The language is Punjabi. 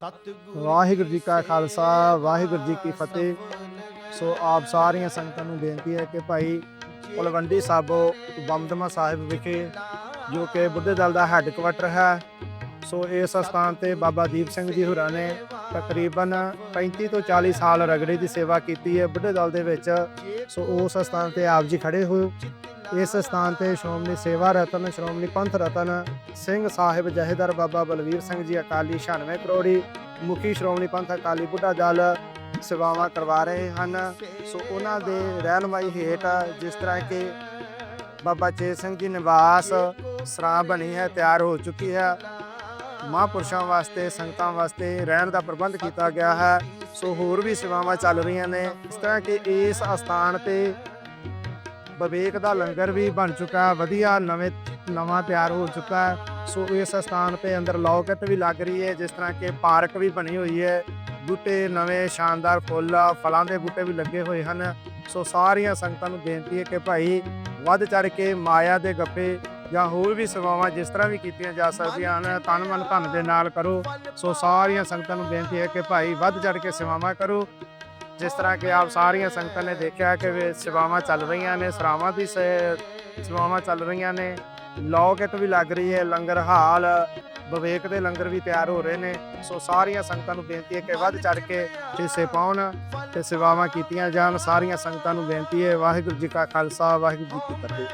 ਵਾਹਿਗੁਰੂ ਜੀ ਕਾ ਖਾਲਸਾ ਵਾਹਿਗੁਰੂ ਜੀ ਕੀ ਫਤਿਹ। ਸੋ ਆਪ ਸਾਰੀਆਂ ਸੰਗਤਾਂ ਨੂੰ ਬੇਨਤੀ ਹੈ ਕਿ ਭਾਈ ਕੁਲਵੰਡੀ ਸਾਬੋ ਬੰਦਮਾ ਸਾਹਿਬ ਵਿਖੇ ਜੋ ਕਿ ਬੁੱਢੇ ਦਲ ਦਾ ਹੈੱਡਕੁਆਟਰ ਹੈ ਸੋ ਇਸ ਸਥਾਨ ਤੇ ਬਾਬਾ ਦੀਪ ਸਿੰਘ ਜੀ ਹੋਰਾਂ ਨੇ ਤਕਰੀਬਨ 35 ਤੋਂ 40 ਸਾਲ ਰਗੜੇ ਦੀ ਸੇਵਾ ਕੀਤੀ ਹੈ ਬੁੱਢੇ ਦਲ ਦੇ ਵਿੱਚ। ਸੋ ਉਸ ਸਥਾਨ ਤੇ ਆਪ ਜੀ ਖੜੇ ਹੋ ਇਸ ਸਥਾਨ ਤੇ ਸ਼੍ਰੋਮਣੀ ਸੇਵਾ ਰਤਨ, ਸ਼੍ਰੋਮਣੀ ਪੰਥ ਰਤਨ ਸਿੰਘ ਸਾਹਿਬ ਜਹੇਦਾਰ ਬਾਬਾ ਬਲਵੀਰ ਸਿੰਘ ਜੀ ਅਕਾਲੀ 96 ਕਰੋੜੀ, ਮੁਖੀ ਸ਼੍ਰੋਮਣੀ ਪੰਥ ਅਕਾਲੀ ਬੁੱਢਾ ਦਲ ਸੇਵਾਵਾਂ ਕਰਵਾ ਰਹੇ ਹਨ। ਸੋ ਉਹਨਾਂ ਦੇ ਰਹਿਨਮਾਈ ਹੇਠ ਜਿਸ ਤਰ੍ਹਾਂ ਕਿ ਬਾਬਾ ਚੇਤ ਸਿੰਘ ਜੀ ਨਿਵਾਸ ਸ਼ਰਾਬ ਬਣੀ ਹੈ, ਤਿਆਰ ਹੋ ਚੁੱਕੀ ਹੈ। ਮਹਾਂਪੁਰਸ਼ਾਂ ਵਾਸਤੇ, ਸੰਗਤਾਂ ਵਾਸਤੇ ਰਹਿਣ ਦਾ ਪ੍ਰਬੰਧ ਕੀਤਾ ਗਿਆ ਹੈ। ਸੋ ਹੋਰ ਵੀ ਸੇਵਾਵਾਂ ਚੱਲ ਰਹੀਆਂ ਨੇ। ਇਸ ਤਰ੍ਹਾਂ ਕਿ ਇਸ ਅਸਥਾਨ ਤੇ ਵਿਵੇਕ ਦਾ ਲੰਗਰ ਵੀ ਬਣ ਚੁੱਕਾ ਹੈ, ਵਧੀਆ ਨਵੇਂ, ਨਵਾਂ ਤਿਆਰ ਹੋ ਚੁੱਕਾ ਹੈ। ਸੋ ਇਸ ਸਥਾਨ ਤੇ ਅੰਦਰ ਲੌਕਟ ਵੀ ਲੱਗ ਰਹੀ ਹੈ, ਜਿਸ ਤਰ੍ਹਾਂ ਕਿ ਪਾਰਕ ਵੀ ਬਣੀ ਹੋਈ ਹੈ। ਬੂਟੇ ਨਵੇਂ, ਸ਼ਾਨਦਾਰ ਫੁੱਲ, ਫਲਾਂ ਦੇ ਬੂਟੇ ਵੀ ਲੱਗੇ ਹੋਏ ਹਨ। ਸੋ ਸਾਰੀਆਂ ਸੰਗਤਾਂ ਨੂੰ ਬੇਨਤੀ ਹੈ ਕਿ ਭਾਈ ਵੱਧ ਚੜ ਕੇ ਮਾਇਆ ਦੇ ਗੱਪੇ ਜਾਂ ਹੋਰ ਵੀ ਸੇਵਾਵਾਂ ਜਿਸ ਤਰ੍ਹਾਂ ਵੀ ਕੀਤੀਆਂ ਜਾ ਸਕਦੀਆਂ ਹਨ, ਤਨ ਮਨ ਧਨ ਦੇ ਨਾਲ ਕਰੋ। ਸੋ ਸਾਰੀਆਂ ਸੰਗਤਾਂ ਨੂੰ ਬੇਨਤੀ ਹੈ ਕਿ ਭਾਈ ਵੱਧ ਚੜ ਕੇ ਸੇਵਾਵਾਂ ਕਰੋ। ਜਿਸ ਤਰ੍ਹਾਂ ਕਿ ਆਪ ਸਾਰੀਆਂ ਸੰਗਤਾਂ ਨੇ ਦੇਖਿਆ ਕਿ ਸੇਵਾਵਾਂ ਚੱਲ ਰਹੀਆਂ ਨੇ, ਸਰਾਵਾਂ ਦੀ ਸੇ- ਸੇਵਾਵਾਂ ਚੱਲ ਰਹੀਆਂ ਨੇ। ਲੌਕਟ ਵੀ ਲੱਗ ਰਹੀ ਹੈ, ਲੰਗਰ ਹਾਲ, ਵਿਵੇਕ ਦੇ ਲੰਗਰ ਵੀ ਤਿਆਰ ਹੋ ਰਹੇ ਨੇ। ਸੋ ਸਾਰੀਆਂ ਸੰਗਤਾਂ ਨੂੰ ਬੇਨਤੀ ਹੈ ਕਿ ਵੱਧ ਚੜ ਕੇ ਹਿੱਸੇ ਪਾਉਣ ਤੇ ਸੇਵਾਵਾਂ ਕੀਤੀਆਂ ਜਾਣ। ਸਾਰੀਆਂ ਸੰਗਤਾਂ ਨੂੰ ਬੇਨਤੀ ਹੈ, ਵਾਹਿਗੁਰੂ ਜੀ ਕਾ ਖਾਲਸਾ, ਵਾਹਿਗੁਰੂ ਜੀ ਕੀ ਫਤਿਹ।